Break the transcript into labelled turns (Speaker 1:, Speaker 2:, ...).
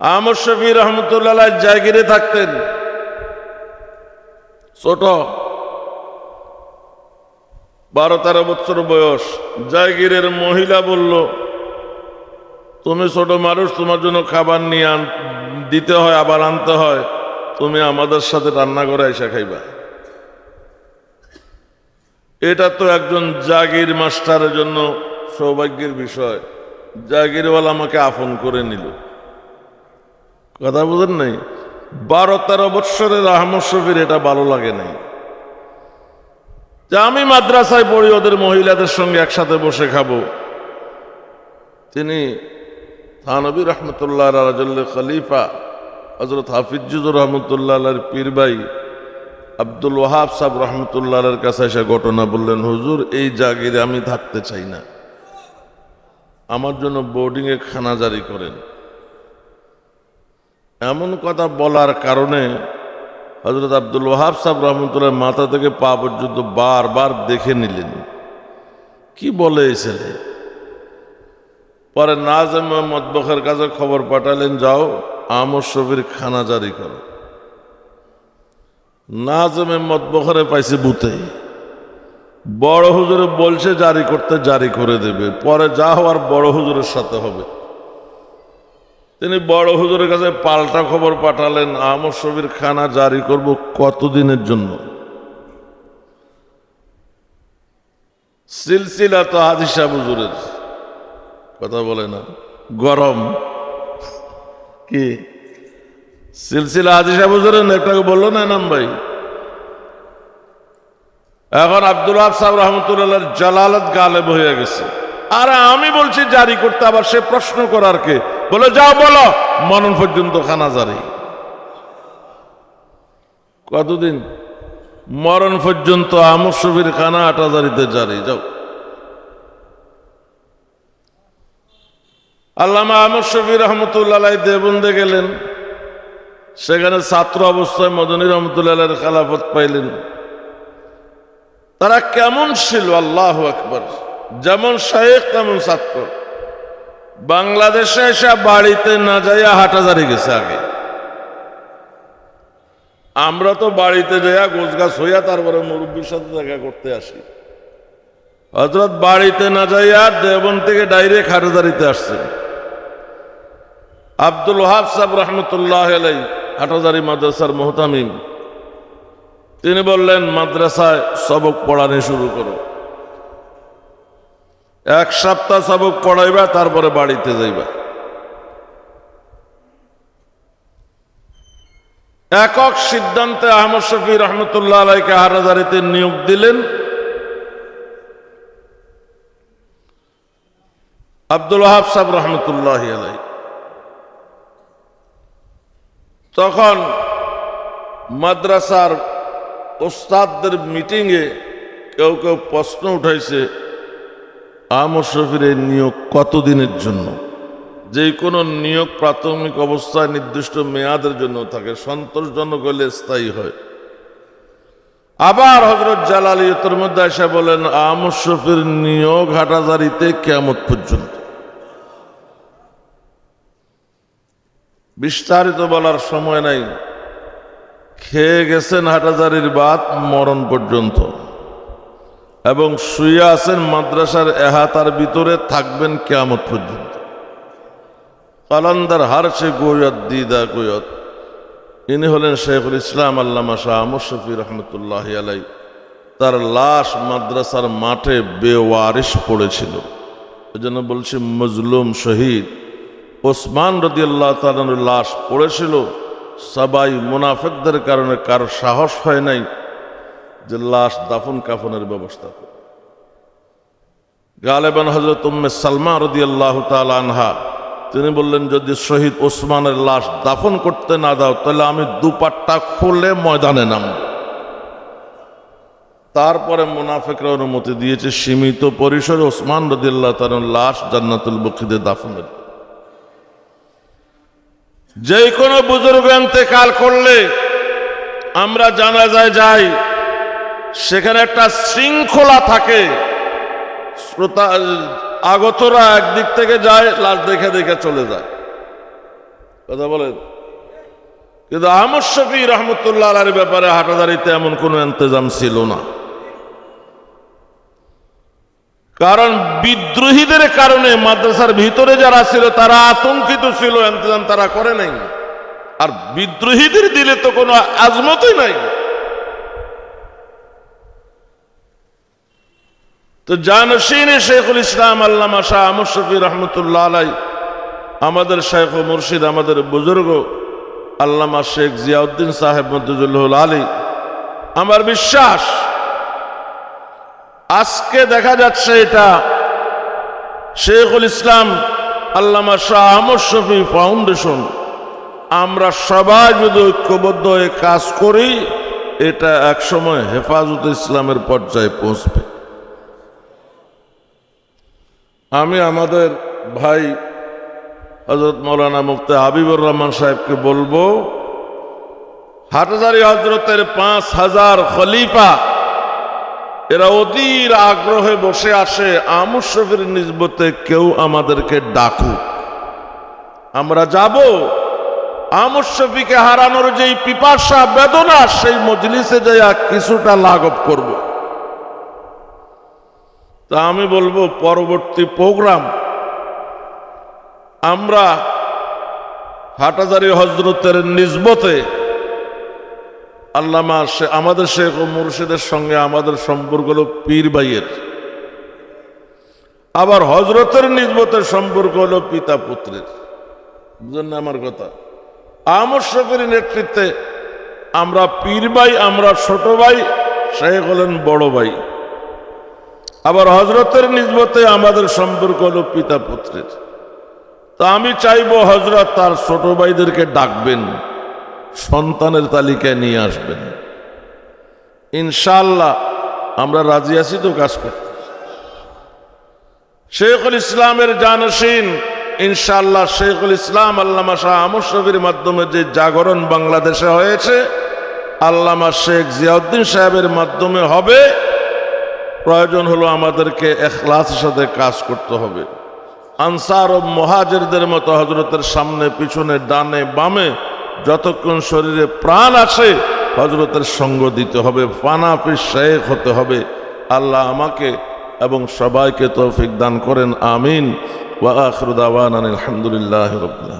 Speaker 1: আমর শফি রহমতুল্লাহ জায়গিরে থাকতেন। ছোট বারো তেরো বছর বয়স। জায়গিরের মহিলা বলল, তুমি ছোট মানুষ, তোমার জন্য খাবার নিয়ে দিতে হয়, আবার আনতে হয়। তুমি আমাদের সাথে রান্না করে এসে খাইবা। এটা তো একজন জাগির মাস্টারের জন্য সৌভাগ্যের বিষয়। জাগিরওয়ালা আমাকে আপন করে নিল। কথা বুঝেন নাই? বারো, তেরো বৎসরের আহমদ শফির এটা ভালো লাগে নাই। যে আমি মাদ্রাসায় পড়ি, ওদের মহিলাদের সঙ্গে একসাথে বসে খাব। তিনি থানবী রহমতুল্লাহ রাজল্লা খলিফা হজরত হাফিজুর রহমতুল্লাহ পীর ভাই আব্দুল ওয়াহাব সাহ রহমতুল্লাহর কাছে এসে ঘটনা বললেন, হুজুর, এই জাগিরে আমি থাকতে চাই না। আমার জন্য বোর্ডিংয়ে খানা জারি করেন। এমন কথা বলার কারণে হজরত আব্দুল ওয়াহাব সাহ রহমতুল্লাহ মাথা থেকে পা পর্যন্ত বারবার দেখে নিলেন। কি বলে এই ছেলে? পরে নাজম মোহাম্মদ বখের কাছে খবর পাঠালেন, যাও, আমর শফির খানা জারি করো। নাজম মোহাম্মদ বখরে পাইছে বুতে। বড় হুজুরে বলছে, জারি করতে জারি করে দেবে। পরে যা হওয়ার বড় হুজুরের সাথে হবে। তিনি বড় হুজুরের কাছে পাল্টা খবর পাঠালেন, আমর শফির খানা জারি করব কতদিনের জন্য? সিলসিলা তো হাদিসা হুজুরের। কথা বলে না। গরম। কি? সিলসিলা হাদিসা হুজুরের একটাকে বলল না নাম ভাই? এখন আব্দুল সাহেব রহমতুল্লাহ জালালত গালেব হয়ে গেছে। আর আমি বলছি জারি করতে, আবার সে প্রশ্ন করার কে? বলে, যাও বলো। মনন পর্যন্ত খানা জারি কতদিন? মরণ পর্যন্ত আমর শফির খানা আটা জারিতে জারি। যাও। আল্লামা আমর শফি রহমতুল্লাহ দেবন্দে গেলেন। সেখানে ছাত্র অবস্থায় মদনী রহমতুল্লাহ খেলাফত পাইলেন। তারা কেমন ছিল? আল্লাহ আকবর। যেমন শাহেক তেমন ছাত্র। বাংলাদেশে এসে বাড়িতে না যাইয়া হাটাজারি গেছে আগে। আমরা তো বাড়িতে যাইয়া গোছ গাছ হইয়া তারপরে মুরব্বীর সাথে দেখা করতে আসি। হজরত বাড়িতে না যাইয়া দেবন থেকে ডাইরেক্ট হাটাজারিতে আসছেন আব্দুল ওহাব সাহেব রহমতুল্লাহ হাটাজারি মাদ্রাসার মোহতামিম। তিনি বললেন, মাদ্রাসায় সবক পড়ানো শুরু করো। এক সপ্তাহ সবক পড়াইবা, তারপরে বাড়িতে যাইবা। একক সিদ্ধান্তে আহমদ শফি রহমতুল্লাহ আলাইকে হারাজারিতে নিয়োগ দিলেন। আব্দুল ওহাব সাহেব রহমতুল্লাহ আলাই তখন মাদ্রাসার ওস্তাদদের মিটিংয়ে কেউ কেউ প্রশ্ন উঠাইছে এই নিয়োগ কতদিনের জন্য? যে কোনো নিয়োগ প্রাথমিক অবস্থায় নির্দিষ্ট মেয়াদের জন্য থাকে, সন্তোষজনক হলে স্থায়ী হয়। আবার হজরত জালালিয়তের মধ্যে এসে বলেন, আমর শফির নিয়োগ হাটাজারিতে কেমত পর্যন্ত। বিস্তারিত বলার সময় নাই। খেয়ে গেছেন হাটাজারির বাদ মরণ পর্যন্ত। এবং শুয়ে আছেন মাদ্রাসার এহাতার ভিতরে থাকবেন কেয়ামত পর্যন্ত। কালান্দার হারসে গৈয়ত, দিদা গৈয়ত। ইনি হলেন শেখুল ইসলাম আল্লামা শাহ আমর শফি রহমতুল্লাহ আলাই তার লাশ মাদ্রাসার মাঠে বেওয়ারিশ পড়েছিল। এই জন্য বলছি, মজলুম শহীদ ওসমান রদি আল্লাহ তালার লাশ পড়েছিল। সবাই মুনাফেকদের কারণে কারও সাহস হয় নাই। যে লাশ দাফন কাফনের ব্যবস্থা করে। গালেবান হজরত উম্মে সালমা রদি আল্লাহ আনহা, তিনি বললেন, যদি শহীদ ওসমানের লাশ দাফন করতে না দাও, তাহলে আমি দুপাট্টা খুলে ময়দানে নাম তারপরে মুনাফেকরা অনুমতি দিয়েছে, সীমিত পরিসরে ওসমান রদিল্লাহ তার লাশ জান্নাতুল বকিদে দাফনের যে কোনো বুজুর্গ কাল করলে আমরা জানা যায় যাই সেখানে একটা শৃঙ্খলা থাকে। শ্রোতা, আগতরা একদিক থেকে যায়, লাশ দেখে দেখে চলে যায়। কথা বলেন? কিন্তু আহমদ শফি রহমতুল্লাহ আলার ব্যাপারে হাটাদারিতে এমন কোনো ইন্তজাম ছিল না। কারণ বিদ্রোহীদের কারণে মাদ্রাসার ভিতরে যারা ছিল, তারা আতঙ্কিত ছিল, ইন্তজাম তারা করে নাই। আর বিদ্রোহীদের দিলে তো কোনো আজমতই নাই। তো জানসিন শেখুল ইসলাম আল্লামা শাহ আহমদ শফি রহমতুল্লাহ আলাই আমাদের শেখ ও মুর্শিদ, আমাদের বুজুর্গ আল্লামা শেখ জিয়াউদ্দিন সাহেব মদুজুল্লাহ আলী। আমার বিশ্বাস, আজকে দেখা যাচ্ছে এটা শেখুল ইসলাম আল্লামা শাহ আহমদ শফি ফাউন্ডেশন। আমরা সবাই যদি ঐক্যবদ্ধ হয়ে কাজ করি, এটা একসময় হেফাজত ইসলামের পর্যায়ে পৌঁছবে। আমি আমাদের ভাই হজরত মৌলানা মুফতি হাবিবুর রহমান সাহেবকে বলব হাটজারি হজরতের পাঁচ হাজার খলিফা, এরা অধীর আগ্রহে বসে আসে আমর শফির নিজবতে কেউ আমাদেরকে ডাকুক। আমরা যাব আমর শফিকে হারানোর যেই পিপাসা বেদনা, সেই মজলিসে যাইয়া কিছুটা লাঘব করব। তা আমি বলব, পরবর্তী প্রোগ্রাম, আমরা হাটাজারি হজরতের নিজবতে আল্লামা শে- আমাদের শেখ ও মুর্শিদের সঙ্গে আমাদের সম্পর্ক হলো পীর ভাইয়ের। আবার হজরতের নিজবতের সম্পর্ক হলো পিতা পুত্রের। বুঝলেন আমার কথা? আমর শফের নেতৃত্বে আমরা পীর ভাই, আমরা ছোট ভাই, শেখ হলেন বড় ভাই। আবার হজরতের নিজবতে আমাদের সম্পর্ক হলো পিতা পুত্রের। তা আমি চাইব হজরত তার ছোট ভাইদেরকে ডাকবেন, সন্তানের তালিকায় নিয়ে আসবেন। ইনশাল্লাহ আমরা রাজি আছি তো কাজ করতে। শেখুল ইসলামের জানসীন ইনশাল্লাহ শেখুল ইসলাম আল্লামা শাহ আমর মাধ্যমে যে জাগরণ বাংলাদেশে হয়েছে, আল্লামা শেখ জিয়াউদ্দিন সাহেবের মাধ্যমে হবে। প্রয়োজন হলো আমাদেরকে এখলাসের সাথে কাজ করতে হবে। আনসার ও মহাজেরদের মতো হজরতের সামনে, পিছনে, ডানে, বামে যতক্ষণ শরীরে প্রাণ আছে হজরতের সঙ্গ দিতে হবে, ফানাফি শেখ হতে হবে। আল্লাহ আমাকে এবং সবাইকে তৌফিক দান করেন, আমিন। ওয়া আখরুদাওয়ান আলহামদুলিল্লাহ রবিল্লা